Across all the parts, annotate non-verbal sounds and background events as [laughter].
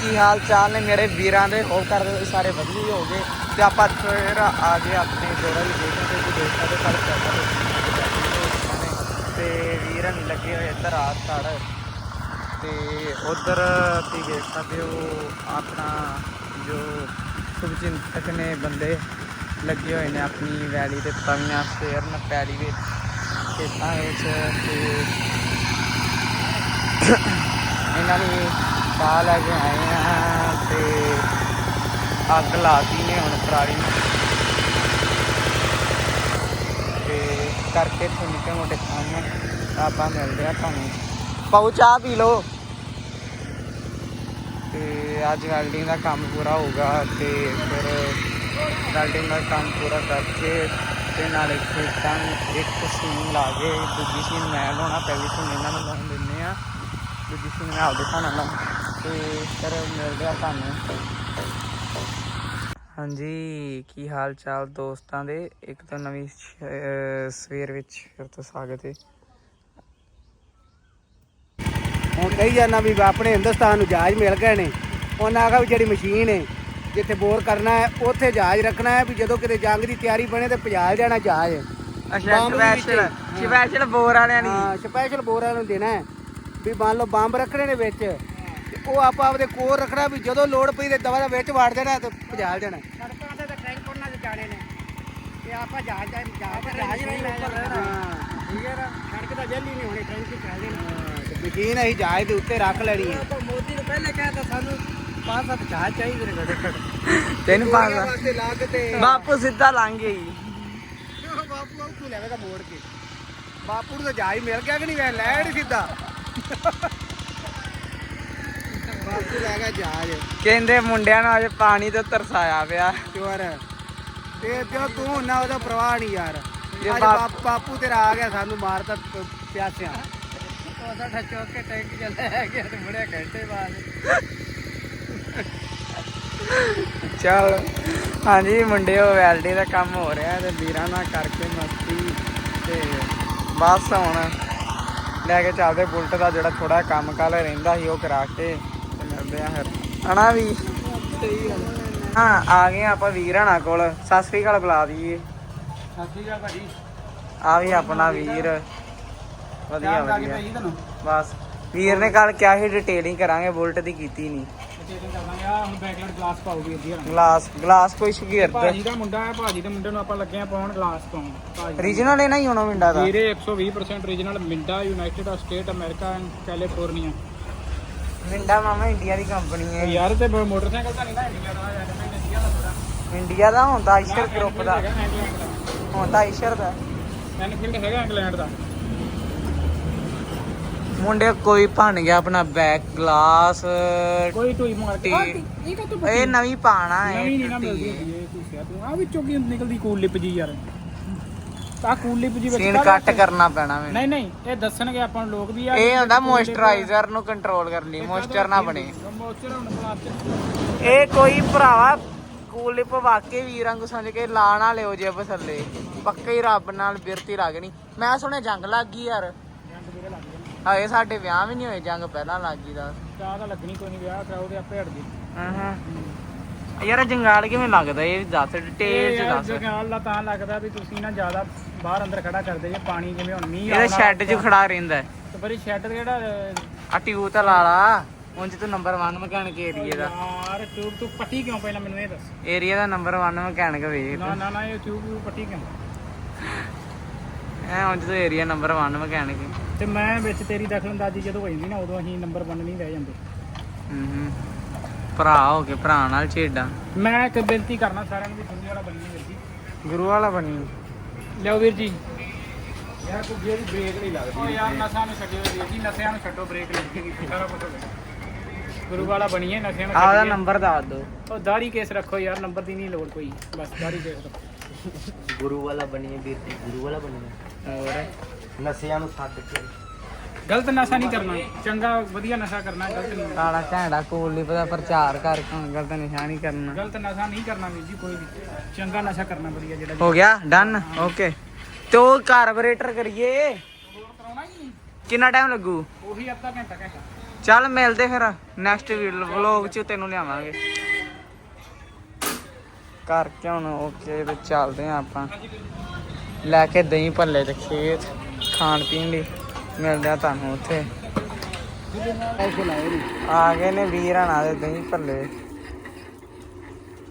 ਕੀ ਹਾਲ ਚਾਲ ਨੇ ਮੇਰੇ ਵੀਰਾਂ ਦੇ? ਹੋਪ ਕਰਦੇ ਤੁਸੀਂ ਸਾਰੇ ਵਧੀਆ ਹੀ ਹੋਗੇ? ਤੇ ਆਪਾਂ ਫਿਰ ਆ ਗਏ ਆਪਣੇ ਜੋੜਾ ਦੀ ਦੇਖਣ ਤੇ ਤੁਸੀਂ ਦੇਖ ਸਕਦੇ ਸਾਡੇ ਚੈਨਲ ਤੇ ਵੀਰਾਂ ਲੱਗੇ ਹੋਏ ਇੱਧਰ ਆ ਤੜ ਤੇ ਉਧਰ ਤੁਸੀਂ ਦੇਖ ਸਕਦੇ ਹੋ, ਆਪਣਾ ਜੋ ਸੁਭਚਿੰਤਕ ਨੇ ਬੰਦੇ ਲੱਗੇ ਹੋਏ ਨੇ ਆਪਣੀ ਵੈਲੀ ਤੇ ਤਵੀਆਂ ਫੇਰਨ ਪੈਲੀ ਵਿੱਚ। ਖੇਤਾਂ ਵਿੱਚ ਤੇ ਇਹਨਾਂ ਨੂੰ ਪਾ ਲੈ ਕੇ ਆਏ ਆ ਤੇ ਅੱਗ ਲਾਤੀ ਨੇ ਹੁਣ ਪਰਾਲੀ ਨੂੰ। ਤੇ ਕਰਕੇ ਇੱਥੇ ਨਿੱਕੇ ਮੋਟੇ ਕੰਮ ਆਪਾਂ ਮਿਲਦੇ ਆ ਤੁਹਾਨੂੰ। ਪਾਉ ਚਾਹ ਪੀ ਲਓ। ਤੇ ਅੱਜ ਵੈਲਡਿੰਗ ਦਾ ਕੰਮ ਪੂਰਾ ਹੋਊਗਾ ਤੇ ਫਿਰ ਵੈਲਡਿੰਗ ਦਾ ਕੰਮ ਪੂਰਾ ਕਰਕੇ ਤੇ ਨਾਲ ਇੱਕ ਖੇਤਾਂ ਇੱਕ ਸੀਨ ਲਾ ਕੇ ਦੂਜੀ ਸੀਨ ਮੈਂ ਲਾਉਣਾ ਪਹਿਲੀ ਸੀਨ ਇਹਨਾਂ ਨੂੰ ਲਾਉਣ ਦਿੰਦੇ ਆ। ਦੂਜੀ ਸੀਨ ਮੈਂ ਆਪਦੇ ਖਾਣਾ ਲਾ ਤੇ ਫਿਰ ਮਿਲਦੇ ਆ ਤੁਹਾਨੂੰ। ਹਾਂਜੀ ਕੀ ਹਾਲ ਚਾਲ ਦੋਸਤਾਂ ਦੇ? ਇੱਕ ਤਾਂ ਨਵੀਂ ਸਵੇਰ ਵਿੱਚ ਫਿਰ ਤੋਂ ਸਵਾਗਤ ਹੈ। ਹੁਣ ਕਹੀ ਜਾਂਦਾ ਵੀ ਆਪਣੇ ਹਿੰਦੁਸਤਾਨ ਨੂੰ ਜਹਾਜ਼ ਮਿਲ ਗਏ ਨੇ। ਉਹਨਾਂ ਆਖਿਆ ਵੀ ਜਿਹੜੀ ਮਸ਼ੀਨ ਹੈ ਜਿੱਥੇ ਬੋਰ ਕਰਨਾ ਹੈ ਉੱਥੇ ਜਹਾਜ਼ ਰੱਖਣਾ ਹੈ ਵੀ ਜਦੋਂ ਕਿਤੇ ਜੰਗ ਦੀ ਤਿਆਰੀ ਬਣੇ ਤੇ ਪਜਾਲ ਜਾਣਾ ਜਹਾਜ਼ ਅੱਛਾ ਸਪੈਸ਼ਲ। ਸਪੈਸ਼ਲ ਬੋਰ ਵਾਲਿਆਂ ਦੀ। ਹਾਂ ਸਪੈਸ਼ਲ ਬੋਰਾਂ ਨੂੰ ਦੇਣਾ ਹੈ। ਵੀ ਮੰਨ ਲਓ ਬੰਬ ਰੱਖਣੇ ਨੇ ਵਿੱਚ ਤੇ ਉਹ ਆਪਾਂ ਆਪਦੇ ਕੋਲ ਰੱਖਣਾ ਵੀ ਜਦੋਂ ਲੋੜ ਪਈ ਤੇ ਦਵਾ ਦਾ ਵਿੱਚ ਵੜ ਦੇਣਾ ਤੇ ਪਜਾਲ ਜਾਣਾ ਸੜਕਾਂ ਤੇ ਟੈਂਕ ਉਹਨਾਂ ਦੇ ਜਾਣੇ ਨੇ। ਤੇ ਆਪਾਂ ਜਹਾਜ਼ ਜਹਾਜ਼ ਜਹਾਜ਼ ਨਹੀਂ ਉੱਪਰ ਰਹਿਣਾ। ਠੀਕ ਹੈ ਨਾ? ਸੜਕ ਤਾਂ ਜੱਲੀ ਨਹੀਂ ਹੋਣੀ ਟੈਂਕ ਹੀ ਚੱਲ ਜਾਣਾ। ਮਸ਼ੀਨ ਅਸੀਂ ਜਹਾਜ਼ ਦੇ ਉੱਤੇ ਰੱਖ ਲੈਣੀ ਹੈ। ਮੋਦੀ ਨੇ ਪਹਿਲੇ ਕਹਿਤਾ ਸਾਨੂੰ ਪੰਜ ਸੱਤ ਜਹਾਜ਼ ਚਾਹੀਦੇ ਨੇ ਤੈਨੂੰ ਵਾਸਤੇ ਤੇ ਬਾਪੂ ਸਿੱਧਾ ਲੰਘ ਗਈ ਬਾਪੂ ਉੱਥੋਂ ਲੈਵੇਗਾ ਮੋੜ ਕੇ। ਬਾਪੂ ਨੂੰ ਤਾਂ ਜਹਾਜ਼ ਮਿਲ ਗਿਆ ਕਿ ਨਹੀਂ ਵੇ ਲੈਣ ਹੀ ਸਿੱਧਾ। ਲੈ ਗਿਆ ਜਹਾਜ਼ ਕਹਿੰਦੇ ਮੁੰਡਿਆਂ ਨੂੰ ਅੱਜ ਪਾਣੀ ਤੋਂ ਤਰਸਾਇਆ ਪਿਆ। ਚੋਰ। ਤੇ ਜੋ ਤੂੰ ਹੁੰਨਾ ਉਹਦਾ ਪ੍ਰਵਾਹ ਨਹੀਂ ਯਾਰ। ਜੇ ਅੱਜ ਬਾਪ- ਤੇਰਾ ਆ ਗਿਆ ਸਾਨੂੰ ਮਾਰਤਾ ਪ- ਪਿਆਸਿਆਂ। ਉਹਦਾ ਠੱਚੋ ਕੇ ਟੈਂਕ ਚੱਲਿਆ ਗਿਆ ਤੇ ਮੁੜਿਆ ਘੰਟੇ ਬਾਅਦ। ਚਲ। ਹਾਂਜੀ ਮੁੰਡਿਓ ਵੈਲਡੀ ਦਾ ਕੰਮ ਹੋ ਰਿਹਾ ਤੇ ਵੀਰਾਂ ਨਾਲ ਕਰਕੇ ਮਸਤੀ ਤੇ ਬਸ ਹੁਣ ਲੈ ਕੇ ਚੱਲਦੇ ਬੁਲਟ ਦਾ ਜਿਹੜਾ ਥੋੜਾ ਕੰਮ ਕਾਲ ਰਹਿੰਦਾ ਸੀ ਉਹ ਕਰਾ ਕੇ ਤੇ ਮਿਲਦੇ ਆ ਫਿਰ। ਹਨਾ ਵੀ? ਹਾਂ ਆ ਗਏ ਆਪਾਂ ਵੀਰਾਂ ਕੋਲ। ਸਤਿ ਸ੍ਰੀ ਅਕਾਲ ਬੁਲਾ ਦਈਏ। ਸਾਥੀ ਜਾ ਭਾਜੀ। ਆ ਵੀ ਆਪਣਾ ਵੀਰ। ਵਧੀਆ ਵਧੀਆ। ਬਸ। ਵੀਰ ਨੇ ਕੱਲ ਕਿਹਾ ਸੀ ਡਿਟੇਲਿੰਗ ਕਰਾਂਗੇ ਬੁਲਟ ਦੀ ਕੀਤੀ ਨਹੀਂ ਚੇਟਿੰਗ ਕਰਦਾਂਗੇ। ਆ ਹੁਣ ਬੈਕਲਾਈਟ ਗਲਾਸ ਪਾਉਗੀ ਅੱਧੀ ਹਰਾਂ ਗਲਾਸ ਗਲਾਸ ਕੋਈ ਸ਼ਗੀਰ ਭਾਜੀ ਦਾ ਮੁੰਡਾ ਹੈ ਭਾਜੀ ਦੇ ਮੁੰਡੇ ਨੂੰ ਆਪਾਂ ਲੱਗੇ ਆ ਪਾਉਣ ਗਲਾਸ ਪਾਉਣ। ਭਾਜੀ ਰੀਜਨਲ ਇਹ ਨਾ ਹੀ ਹੋਣਾ ਮਿੰਡਾ ਦਾ। ਵੀਰੇ 120% regional Minda United State America and California Minda ਮਾਮਾ ਇੰਡੀਆ ਦੀ ਕੰਪਨੀ ਹੈ। ਯਾਰ ਤੇ ਬ- ਮੋਟਰਸਾਈਕਲ ਤਾਂ ਨਹੀਂ ਨਾ ਇੰਡੀਆ ਦਾ ਯਾਰ ਮੈਂ ਇੰਡੀਆ ਦਾ ਥੋੜਾ ਇੰਡੀਆ ਦਾ ਹੁੰਦਾ ਆਇਸ਼ਰ ਗਰੁੱਪ ਦਾ। ਹੁੰਦਾ ਆਇਸ਼ਰ ਦਾ। ਬੈਨੀਫਿਟ ਹੈਗਾ ਇੰਗਲੈਂਡ ਦਾ। ਮੁੰਡੇ ਕੋਈ ਭੰਨ ਗਿਆ ਆਪਣਾ ਬੈਕ ਗਲਾਸ ਕੋਈ ਟੂਈ ਮਾਰ ਕੇ। ਇਹ ਕਾ ਤੂੰ ਇਹ ਨਵੀਂ ਪਾਣਾ ਹੈ ਨਵੀਂ ਨਹੀਂ ਨਾ ਮਿਲਦੀ ਇਹ ਤੁਸੀਂ ਤੂੰ ਆ ਵਿੱਚੋਂ ਕੀ ਨਿਕਲਦੀ ਕੂਲ ਲਿਪ ਜੀ ਯਾਰ। ਆ ਕੂਲ ਲਿਪ ਜੀ ਵਿੱਚ ਸੀਨ ਕੱਟ ਕਰਨਾ ਪੈਣਾ ਮੈਨੂੰ। ਨਹੀਂ ਨਹੀਂ ਇਹ ਦੱਸਣਗੇ ਆਪਾਂ ਨੂੰ ਲੋਕ ਵੀ ਆ। ਇਹ ਹੁੰਦਾ ਮੋਇਸਚਰਾਈਜ਼ਰ ਨੂੰ ਕੰਟਰੋਲ ਕਰਨ ਲਈ ਮੋਇਸਚਰ ਨਾ ਬਣੇ। ਮੋਇਸਚਰ ਹੁਣ ਪਲਾਸਟਿਕ ਇਹ ਕੋਈ ਭਰਾਵਾ ਕੂਲਿਪ ਵਾਕੇ ਵੀਰਾਂ ਨੂੰ ਸਮਝ ਕੇ ਲਾ ਨਾ ਲਿਓ ਜੇ ਥੱਲੇ। ਪੱਕੇ ਹੀ ਰੱਬ ਨਾਲ ਬਿਰਤੀ ਲੱਗਣੀ ਮੈਂ ਸੁਣਿਆ ਜੰਗ ਲੱਗ ਗਈ ਯਾਰ। ਹਾਏ ਸਾਡੇ ਵਿਆਹ ਵੀ ਨਹੀਂ ਹੋਏ ਜੰਗ ਪਹਿਲਾਂ ਲੱਗ ਦਾ ਚਾਹ ਤਾਂ ਲੱਗਣੀ ਕੋਈ ਨਹੀਂ ਵਿਆਹ ਕਰਾਓ ਤੇ ਆਪੇ ਹਟ ਗਈ ਹਾਂ। ਯਾਰ ਜੰਗਾਲ ਕਿਵੇਂ ਲੱਗਦਾ? ਇਹ ਦੱਸ ਡਿਟੇਲ ਚ ਦੱਸ। ਜਗਾਲ ਦਾ ਤਾਂ ਲੱਗਦਾ ਵੀ ਤੁਸੀਂ ਨਾ ਜ਼ਿਆਦਾ ਬਾਹਰ ਅੰਦਰ ਖੜਾ ਕਰਦੇ ਜੇ ਪਾਣੀ ਜਿਵੇਂ ਹੁਣ ਮੀਂਹ ਇਹਦੇ ਸ਼ੈੱਡ 'ਚ ਖੜਾ ਰਹਿੰਦਾ ਹੈ। ਤੇ ਬੜੀ ਸ਼ੈੱਡ ਜਿਹੜਾ ਆ ਟਿਊਬ ਤਾਂ ਲਾ ਲਾ। ਉਂਝ ਤੂੰ ਨੰਬਰ 1 ਮਕੈਨਿਕ ਏਰੀਆ ਦਾ। ਯਾਰ ਟਿਊਬ ਤੂੰ ਪੱਟੀ ਕਿਉਂ ਪਹਿਲਾਂ ਮੈਨੂੰ ਇਹ ਦੱਸ। ਏਰੀਆ ਦਾ ਨੰਬਰ 1 ਮਕੈਨਿਕ ਵੇਖ। ਨਾ ਨਾ ਨਾ ਇਹ ਟਿਊਬ ਪੱਟੀ ਕਿਉਂ? ਐ ਉਂਝ ਤੂੰ ਏਰੀਆ ਨੰਬਰ 1 ਮਕੈਨਿਕ ਤੇ ਮੈਂ ਵਿੱਚ ਤੇਰੀ ਦਖਲਅੰਦਾਜ਼ੀ ਜਦੋਂ ਹੋ ਜਾਂਦੀ ਨਾ ਉਦੋਂ ਅਸੀਂ ਨੰਬਰ 1 ਨਹੀਂ ਰਹਿ ਜਾਂਦੇ। ਹੂੰ ਹੂੰ ਭਰਾ ਹੋ ਕੇ ਭਰਾ ਨਾਲ ਛੇਡਾਂ ਮੈਂ ਇੱਕ ਬੇਨਤੀ ਕਰਨਾ ਸਾਰਿਆਂ ਨੂੰ ਵੀ ਦੁਨੀਆ ਵਾਲਾ ਬਣਨੀ ਵੀਰ ਜੀ। ਗੁਰੂ ਵਾਲਾ ਬਣੀ। ਲਿਓ ਵੀਰ ਜੀ। ਯਾਰ ਕੋਈ ਜਿਹੜੀ ਬ੍ਰੇਕ ਨਹੀਂ ਲੱਗਦੀ ਓ ਯਾਰ ਨਸ਼ਾ ਨੂੰ ਛੱਡਿਓ ਵੀਰ ਜੀ ਨਸ਼ਿਆਂ ਨੂੰ ਛੱਡੋ ਬ੍ਰੇਕ ਲੱਗੇਗੀ ਸਾਰਾ ਕੁਝ ਗੁਰੂ ਵਾਲਾ ਬਣੀਏ ਨਸ਼ਿਆਂ ਨੂੰ ਆਪਦਾ ਛੱਡੀਏ। ਨੰਬਰ ਦੱਸ ਦੋ ਉਹ ਦਾੜੀ ਕੇਸ ਰੱਖੋ ਯਾਰ ਨੰਬਰ ਦੀ ਨਹੀਂ ਲੋੜ ਕੋਈ। ਬਸ ਦਾੜੀ ਕੇਸ ਰੱਖੋ। ਗੁਰੂ ਵਾਲਾ ਬਣੀਏ ਵੀਰ ਜੀ ਗੁਰੂ ਵਾਲਾ ਬਣੀਏ ਹੋਰ? ਨਸ਼ਿਆਂ ਨੂੰ ਛੱਡ ਕੇ। ਗਲਤ ਨਸ਼ਾ ਨਹੀਂ ਕਰਨਾ। ਚੰਗਾ ਵਧੀਆ ਨਸ਼ਾ ਕਰਨਾ ਗਲਤ ਨਹੀਂ। ਕਾਲਾ ਝਾਂਡਾ ਕੋਲੀ ਪਤਾ ਪ੍ਰਚਾਰ ਕਰ ਗਲਤ ਨਿਸ਼ਾਨੀ ਕਰਨਾ। ਗਲਤ ਨਸ਼ਾ ਨਹੀਂ ਕਰਨਾ ਵੀਰ ਜੀ ਕੋਈ ਵੀ ਚੰਗਾ ਨਸ਼ਾ ਕਰਨਾ ਵਧੀਆ ਜਿਹੜਾ ਹੋ ਗਿਆ ਡਨ ਓਕੇ। ਤੇ ਉਹ ਕਾਰਬੋਰੇਟਰ ਕਰੀਏ। ਕਰਾਉਣਾ ਹੀ ਕਿੰਨਾ ਟਾਈਮ ਲੱਗੂ? ਉਹੀ ਅੱਧਾ ਘੰਟਾ ਘੰਟਾ ਚੱਲ ਮਿਲਦੇ ਫਿਰ ਨੈਕਸਟ ਵਲੌਗ ਚ ਤੈਨੂੰ ਲਿਆਵਾਂਗੇ। ਕਰਕੇ ਹੁਣ ਓਕੇ ਤੇ ਚੱਲਦੇ ਆ ਆਪਾਂ। ਲੈ ਕੇ ਦਹੀਂ ਭੱਲੇ ਤੇ ਖੇਤ ਖਾਣ ਪੀਣ ਲਈ ਮਿਲਦੇ ਆ ਤੁਹਾਨੂੰ ਉੱਥੇ। ਆ ਗਏ ਨੇ ਵੀਰਾਂ ਨਾਲ ਦੇ ਦਹੀਂ ਭੱਲੇ।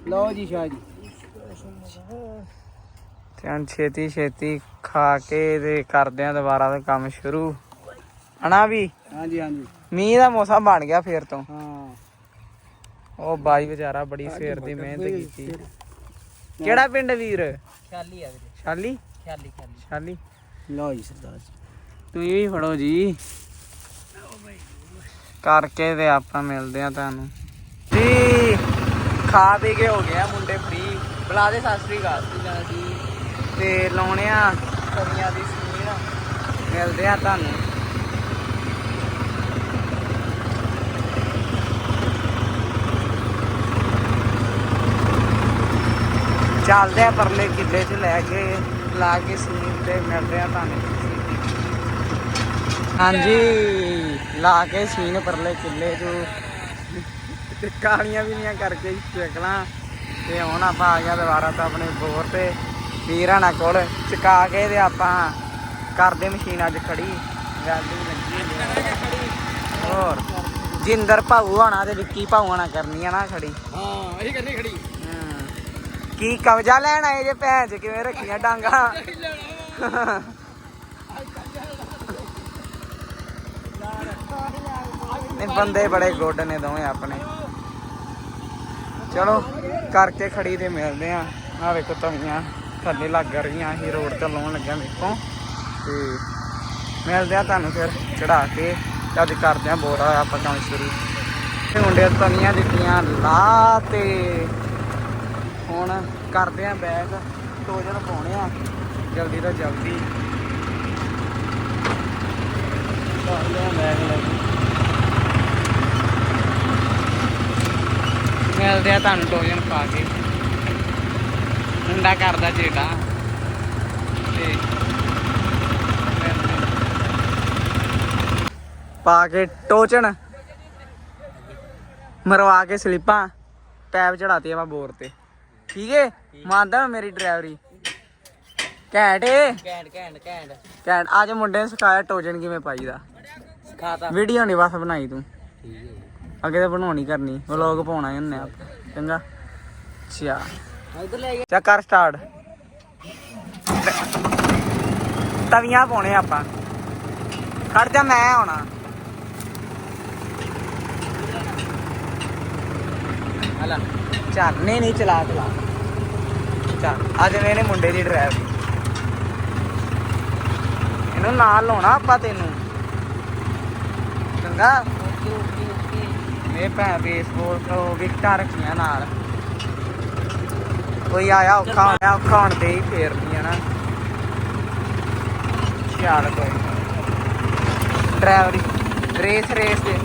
ਲਓ ਜੀ ਸ਼ਾਹ ਜੀ। ਤੇ ਹੁਣ ਛੇਤੀ ਛੇਤੀ ਖਾ ਕੇ ਤੇ ਕਰਦੇ ਆ ਦੁਬਾਰਾ ਦਾ ਕੰਮ ਸ਼ੁਰੂ। ਹਨਾ ਵੀ? ਹਾਂਜੀ ਹਾਂਜੀ। ਮੀਂਹ ਦਾ ਮੌਸਮ ਬਣ ਗਿਆ ਫੇਰ ਤੋਂ। ਹਾਂ। ਉਹ ਬਾਈ ਵਿਚਾਰਾ ਬੜੀ ਸਵੇਰ ਦੀ ਮਿਹਨਤ ਕੀਤੀ। ਕਿਹੜਾ ਪਿੰਡ ਵੀਰ? ਖਾਲੀ ਆ ਵੀਰੇ। ਸ਼ਾਲੀ ਖਾਲੀ ਖਾਲੀ ਸ਼ਾਲੀ? ਲਓ ਜੀ ਸਰਦਾਰ ਜੀ। ਤੁਸੀਂ ਵੀ ਫੜੋ ਜੀ। ਕਰਕੇ ਤੇ ਆਪਾਂ ਮਿਲਦੇ ਆ ਤੁਹਾਨੂੰ। ਜੀ ਖਾ ਪੀ ਕੇ ਹੋ ਗਿਆ ਮੁੰਡੇ ਫ੍ਰੀ ਬੁਲਾ ਦੇ ਸਤਿ ਸ੍ਰੀ ਅਕਾਲ। ਜੀ। ਤੇ ਲਾਉਣੇ ਆ ਕਮੀਆਂ ਦੀ ਸੀਨ ਮਿਲਦੇ ਆ ਤੁਹਾਨੂੰ। ਚੱਲਦੇ ਆ ਪਰਲੇ ਕਿੱਲੇ 'ਚ ਲੈ ਕੇ। ਲਾ ਕੇ ਸੀਨ ਤੇ ਮਿਲਦੇ ਆ ਤੁਹਾਨੂੰ ਹਾਂਜੀ ਲਾ ਕੇ ਸੀਨ ਪਰਲੇ ਕਿੱਲੇ 'ਚ। ਤੇ ਕਹਾਣੀਆਂ ਵੀ ਨਹੀਂ ਕਰਕੇ ਚੱਕਲਾਂ ਤੇ ਹੁਣ ਆਪਾਂ ਆ ਗਿਆ ਦੁਬਾਰਾ ਤਾਂ ਆਪਣੇ ਬੋਰ ਤੇ। ਵੀਰਾਂ ਨਾਲ ਕੋਲ ਚਕਾ ਕੇ ਤੇ ਆਪਾਂ ਕਰਦੇ ਮਸ਼ੀਨ ਅੱਜ ਖੜੀ। ਵੈਲਡਿੰਗ ਲੱਗੀ। ਹੋਰ ਜਿੰਦਰ ਭਾਊ ਹੋਣਾ ਤੇ ਵਿੱਕੀ ਭਾਊ ਹੋਣਾ ਕਰਨੀ ਆ ਨਾ ਖੜੀ। ਹਾਂ ਇਹ ਕਰਨੀ ਖੜੀ। ਕੀ ਕਬਜ਼ਾ ਲੈਣ ਆਏ ਜੇ ਭੈਣ ਚ ਕਿਵੇਂ ਰੱਖੀਆਂ ਡਾਂਗਾ? ਨੇ ਬੰਦੇ ਬੜੇ ਗੁੱਡ ਨੇ ਦੋਵੇਂ ਆਪਣੇ। ਚਲੋ, ਕਰਕੇ ਖੜੀ ਤੇ ਮਿਲਦੇ ਆ। ਆ ਵੇਖੋ ਤਵੀਆਂ ਥੱਲੇ ਲੱਗ ਰਹੀਆਂ, ਅਸੀਂ ਰੋਡ ਤੇ ਲਾਉਣ ਲੱਗਿਆ ਵੇਖੋ। ਤੇ ਮਿਲਦੇ ਆ ਤੁਹਾਨੂੰ ਫਿਰ ਚੜਾ ਕੇ। ਅੱਜ ਕਰਦੇ ਆ ਬੋਰਾ, ਆਪਾਂ ਕੰਮ ਸ਼ੁਰੂ। ਤੇ ਮੁੰਡੇ ਤਵੀਆਂ ਦਿੱਤੀਆਂ ਲਾ ਤੇ ਹੁਣ ਕਰਦੇ ਆ ਬੈਗ, ਟੋਜਨ ਪਾਉਣੇ ਆ। ਜਲਦੀ ਤੋਂ ਜਲਦੀ। ਕਰਦੇ ਆ ਬੈਗ ਲੈ ਮਿਲਦੇ ਆ ਤੁਹਾਨੂੰ ਟੋਜਨ ਪਾ ਕੇ। ਮੁੰਡਾ ਕਰਦਾ ਜਿਹੜਾ ਤੇ ਪਾ ਕੇ ਟੋਚਨ ਮਰਵਾ ਕੇ ਸਲਿੱਪਾਂ। ਪੈਪ ਚੜਾਤੀ ਆ ਮੈਂ ਬੋਰ ਤੇ। ਠੀਕ ਹੈ ਮੰਨਦਾ ਮੈਂ ਮੇਰੀ ਡਰਾਈਵਰੀ। ਘੈਂਟ ਏ? ਘੈਂਟ ਘੈਂਟ ਘੈਂਟ। ਘੈਂਟ। ਅੱਜ ਮੁੰਡੇ ਨੇ ਸਿਖਾਇਆ ਟੋਜਨ ਕਿਵੇਂ ਪਾਈਦਾ ਸਿਖਾਤਾ। ਵੀਡੀਓ ਨਹੀਂ ਬਸ ਬਣਾਈ ਤੂੰ। ਅੱਗੇ ਤਾਂ ਬਣਾਉਣੀ ਕਰਨੀ। ਵਲੌਗ ਪਾਉਣਾ ਹੀ ਹੁੰਨੇ ਆ। ਚੰਗਾ? ਅੱਛਾ। ਇਧਰ ਲੈ ਚੱਲ ਕਰ ਸਟਾਰਟ ਤਵੀਆਂ ਪਾਉਣੇ ਆਪਾਂ। ਖੜ ਜਾ ਮੈਂ ਆਉਣਾ। ਹਲਾ। ਚੱਲ, ਨਹੀਂ ਚਲਾ ਚਲਾ। ਚੱਲ ਅੱਜ ਮੈਨੇ ਮੁੰਡੇ ਦੀ ਡਰਾਈਵ ਇਹਨੂੰ ਨਾਲ ਲਾਉਣਾ ਆਪਾਂ ਤੈਨੂੰ। ਚੰਗਾ? ਓਕੇ ਓਕੇ ਓਕੇ ਤੋਂ ਵਿਕਟਾਂ ਰੱਖੀਆਂ ਨਾਲ। ਕੋਈ ਆਇਆ ਔਖਾ ਹੋਇਆ ਔਖਾ ਹੋਣ ਤੇ ਹੀ ਫੇਰਦੀਆਂ ਨਾ। ਚੱਲ ਕੋਈ ਡਰਾਈਵਰੀ, ਰੇਸ ਰੇਸ ਦੇ।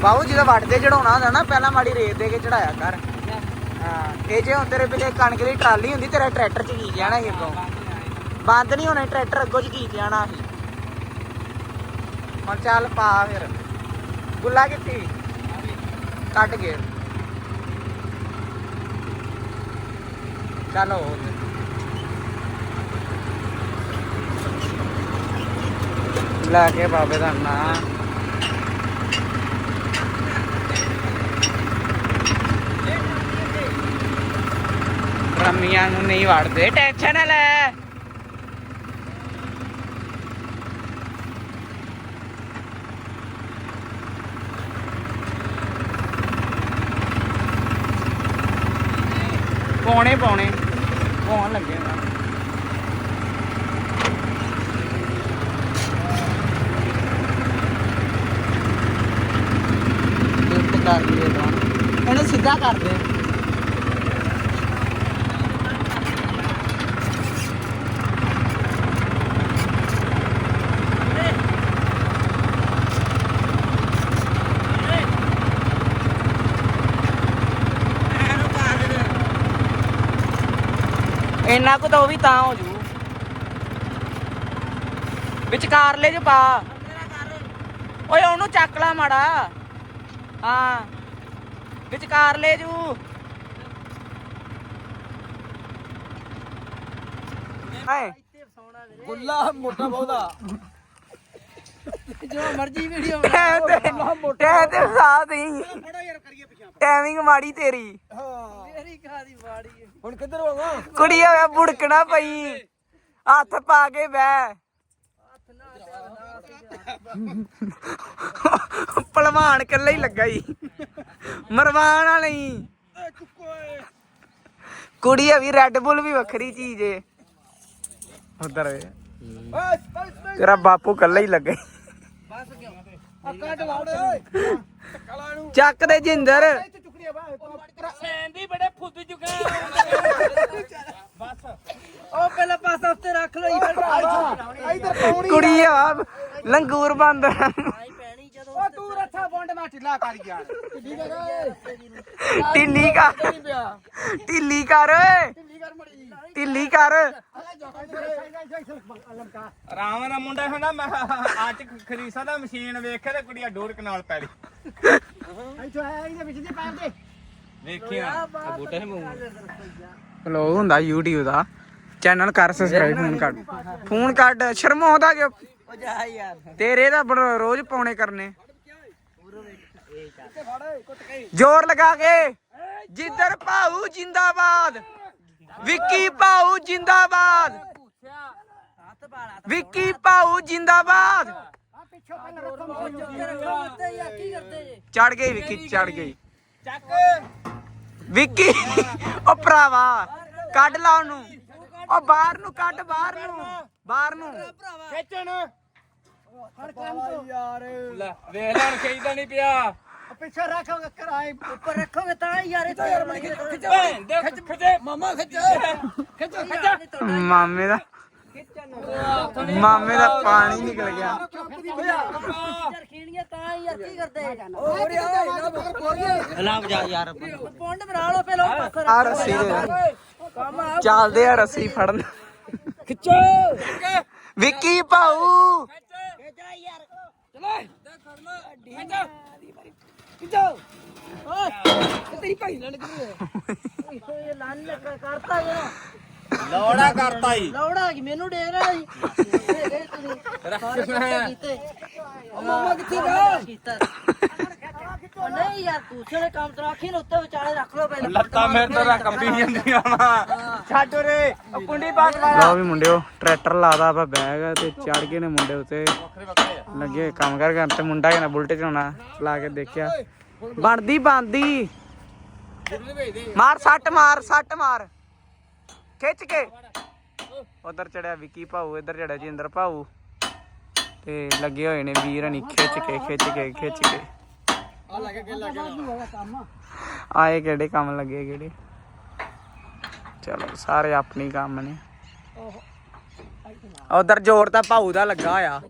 ਬਾਬੂ ਜਦੋਂ ਵੱਟਦੇ ਚੜਾਉਣਾ ਹੁੰਦਾ ਨਾ, ਪਹਿਲਾਂ ਮਾੜੀ ਰੇਤ ਦੇ ਕੇ ਚੜਾਇਆ ਕਰ। ਹਾਂ, ਇਹ ਜੇ ਹੁਣ ਤੇਰੇ ਪਿੱਛੇ ਕਣਕ ਦੀ ਟਰਾਲੀ ਹੁੰਦੀ, ਤੇਰਾ ਟਰੈਕਟਰ ਚ ਕੀ ਜਾਣਾ ਸੀ ਅੱਗੋਂ? ਬੰਦ ਨਹੀਂ ਹੋਣਾ, ਟਰੈਕਟਰ ਅੱਗੋਂ ਚ ਕੀ ਜਾਣਾ ਸੀ? ਹੁਣ ਚੱਲ ਪਾ ਫਿਰ। ਗੁੱਲਾ ਕਿੱਥੇ? ਕੱਟ ਗਏ ਚਲੋ ਲੈ ਕੇ ਬਾਬੇ ਦਾ ਨਾਂ। ਰਮੀਆਂ ਨੂੰ ਨਹੀਂ ਵੜਦੇ। ਟੈਨਸ਼ਨ ਨਾ ਲੈ। ਪੌਣੇ ਪੌਣੇ। ਪੌਣ ਲੱਗੇ ਨਾ ਲਿਫਟ ਕਰ ਲਈਏ ਤਾਂ। ਇਹਨੂੰ ਸਿੱਧਾ ਕਰਦੇ ਇੰਨਾ ਕੁ ਤਾਂ ਉਹ ਵੀ ਤਾਂ ਹੋ ਜੂ। ਵਿਚਕਾਰ ਲੈ ਜੋ ਪਾ। ਓਏ ਉਹਨੂੰ ਚੱਕ ਲਾ ਮਾੜਾ। ਹਾਂ। ਵਿਚਕਾਰ ਲੈ ਜੂ। ਹਾਏ। ਗੁੱਲਾ ਮੋਟਾ ਬਹੁਤਾ। ਜੋ ਮਰਜ਼ੀ ਵੀਡੀਓ ਟਾਈਮ ਤੇ ਟਾਈਮ ਤੇ ਸਾਥ ਹੀ। ਫੜੋ ਯਾਰ ਕਰੀਏ ਪਿਛਾਂ ਟਾਈਮਿੰਗ ਮਾੜੀ ਤੇਰੀ। ਹਾਂ। ਮੇਰੀ ਕਾਦੀ ਬਾੜੀ ਹੈ। ਹੁਣ ਕਿੱਧਰ ਹੋਵਾਂ ਕੁੜੀ ਬੁੜਕਣਾ ਪਈ। ਹੱਥ ਪਾ ਕੇ ਬਹਿ। ਪਹਿਲਵਾਨ [laughs] ਇਕੱਲਾ ਹੀ ਲੱਗਾ ਹੀ ਮਰਵਾਨ ਵਾਲਾ ਹੀ ਕੁੜੀ ਆ ਵੀ ਰੈੱਡ ਬੁੱਲ ਵੀ ਵੱਖਰੀ ਚੀਜ਼ ਏ। ਉਧਰ ਵੇ। ਤੇਰਾ ਬਾਪੂ ਇਕੱਲਾ ਹੀ ਲੱਗਾ ਓਏ। ਕਲਾ ਨੂੰ। ਚੱਕ ਦੇ ਜਿੰਦਰ। ਇੱਥੇ ਚੁਕੜੀਆਂ ਬਾਹਰ ਸੈਂਦੀ ਬੜੇ ਫੁੱਦ ਚੁੱਕਾ ਉਹ ਪਹਿਲਾਂ ਪਾਸਾ ਉੱਤੇ ਰੱਖ ਲੋ ਯਾਰ ਇਧਰ ਪਾਉਣੀ ਕੁੜੀ ਆ ਲੰਗੂਰ ਬੰਦ। ਉਹ ਤੂੰ ਰੱਥਾ ਬੌਂਡ ਮਾ ਢਿੱਲਾ ਕਰ ਗਿਆ ਢਿੱਲੀ ਕਰ। ਢਿੱਲੀ ਕਰ ਪਿਆ ਢਿੱਲੀ ਕਰ। ਓਏ ਢਿੱਲੀ ਕਰ। ਮੜੀ ਢਿੱਲੀ ਕਰ। ਆਰਾਮ ਨਾਲ ਮੁੰਡਾ ਹੁੰਦਾ ਮੈਂ ਅੱਜ ਖਰੀਸਾ ਦਾ ਮਸ਼ੀਨ ਵੇਖ ਕੇ ਤੇ ਕੁੜੀਆਂ ਡੋਰ ਨਾਲ ਪੈ ਲਈ ਇੱਥੋਂ ਆਇਆ ਇਹਦੇ ਵਿੱਚ ਦੀ ਪੈਰ ਦੇ ਵੇਖੀਆਂ ਬੂਟੇ ਨੂੰ ਲੋ ਹੁੰਦਾ YouTube ਦਾ। ਚੈਨਲ ਕਰ ਸਬਸਕ੍ਰਾਈਬ ਫੋਨ ਕੱਢ ਫੋਨ ਕੱਢ ਕਿ ਉਹ ਜਾ ਯਾਰ। ਤੇਰੇ ਦਾ ਰੋਜ਼ ਪਾਉਣੇ ਕਰਨੇ। ਜ਼ੋਰ ਲਗਾ ਕੇ। ਜਿੱਧਰ ਭਾਊ ਜਿੰਦਾਬਾਦ ਵਿੱਕੀ ਭਾਊ ਜਿੰਦਾਬਾਦ। ਵਿੱਕੀ ਭਾਊ ਜਿੰਦਾਬਾਦ। ਚੜ ਗਈ ਵਿੱਕੀ ਚੜ ਗਈ। ਵਿੱਕੀ ਉਹ ਭਰਾਵਾ ਕੱਢ ਲਾ ਉਹਨੂੰ। ਉਹ ਬਾਹਰ ਨੂੰ ਕੱਢ ਬਾਹਰ ਨੂੰ। ਬਾਹਰ ਨੂੰ। ਖਿੱਚਣ। ਯਾਰ। ਲੈ ਵੇਖ ਲੈਣ ਖਿੱਚਦਾ ਨਹੀਂ ਪਿਆ। ਪਿੱਛੇ ਰੱਖ ਕਰਾਏ ਉੱਪਰ ਰੱਖੋਗੇ ਤਾਂ ਯਾਰ ਇਹ ਤਾਂ ਯਾਰ ਬਣ ਕੇ ਭੈਣ ਦੇ ਖਿੱਚ ਖਿੱਚੇ ਮਾਮਾ ਖਿੱਚ ਖਿੱਚ ਮਾਮੇ ਦਾ ਮਾਮੇ ਦਾ ਪਾਣੀ ਨਿਕਲ ਗਿਆ ਯਾਰ ਖੇਣੀਆਂ ਤਾਂ ਹੀ ਯਾਰ ਕੀ ਕਰਦੇ ਲਾ ਵਜਾ ਯਾਰ ਪੌਂਡ ਭਾਊ ਇਹ ਲੰਨ ਕਰਤਾ ਲੋੜਾ ਕਰਤਾ ਈ ਲੌੜਾ ਕੀ ਮੈਨੂੰ ਡੇਗ ਰਿਹਾ ਜੀ। ਕੀਤੇ। ਉਹ ਮਾਮਾ ਕਿੱਥੇ ਗਿਆ? ਕੀਤਾ। ਉਹ ਨਹੀਂ ਯਾਰ ਦੂਸਰੇ ਕੰਮ ਤੋਂ ਆਖੀ ਨੂੰ ਉੱਤੇ ਵਿਚਾਲੇ ਰੱਖ ਲਓ ਪਹਿਲਾਂ। ਲੱਤਾਂ ਮੇਰੇ ਤੋਂ ਰਾ ਕੰਬੀ ਜਾਂਦੀਆਂ ਵਾ। ਛੱਡ ਰੇ ਕੁੰਡੀ ਬਾਗ ਲਓ ਵੀ ਮੁੰਡਿਓ ਟਰੈਕਟਰ ਲਾਦਾ ਆਪਾਂ ਬੈਗ ਤੇ ਚੜ ਗਏ ਨੇ ਮੁੰਡੇ ਉੱਤੇ। ਲੱਗੇ ਹੋਏ ਕੰਮ ਕਰ ਕਰਨ ਤੇ ਮੁੰਡਾ ਕਹਿੰਦਾ ਬੁਲਟ ਚਲਾਉਣਾ ਲਾ ਕੇ ਦੇਖਿਆ। ਬਣਦੀ ਬੰਦੀ ਮਾਰ ਸੱਟ ਮਾਰ ਸੱਟ ਮਾਰ। ਖਿੱਚ ਕੇ। ਉਧਰ ਚੜਿਆ ਵਿੱਕੀ ਭਾਊ ਇੱਧਰ ਚੜਿਆ ਜਿੰਦਰ ਭਾਊ। ਤੇ ਲੱਗੇ ਹੋਏ ਨੇ ਵੀਰ ਹਣੀ ਖਿੱਚ ਕੇ ਖਿੱਚ ਕੇ ਖਿੱਚ ਕੇ। ਲੱਗੇ ਕਿ ਲੱਗੇ ਆਏ ਕਿਹੜੇ ਕੰਮ ਲੱਗੇ ਕਿਹੜੇ? ਚਲੋ ਸਾਰੇ ਆਪਣੀ ਕੰਮ ਨੇ। ਉਧਰ ਜ਼ੋਰ ਤਾਂ ਭਾਊ ਦਾ ਲੱਗਾ ਹੋਇਆ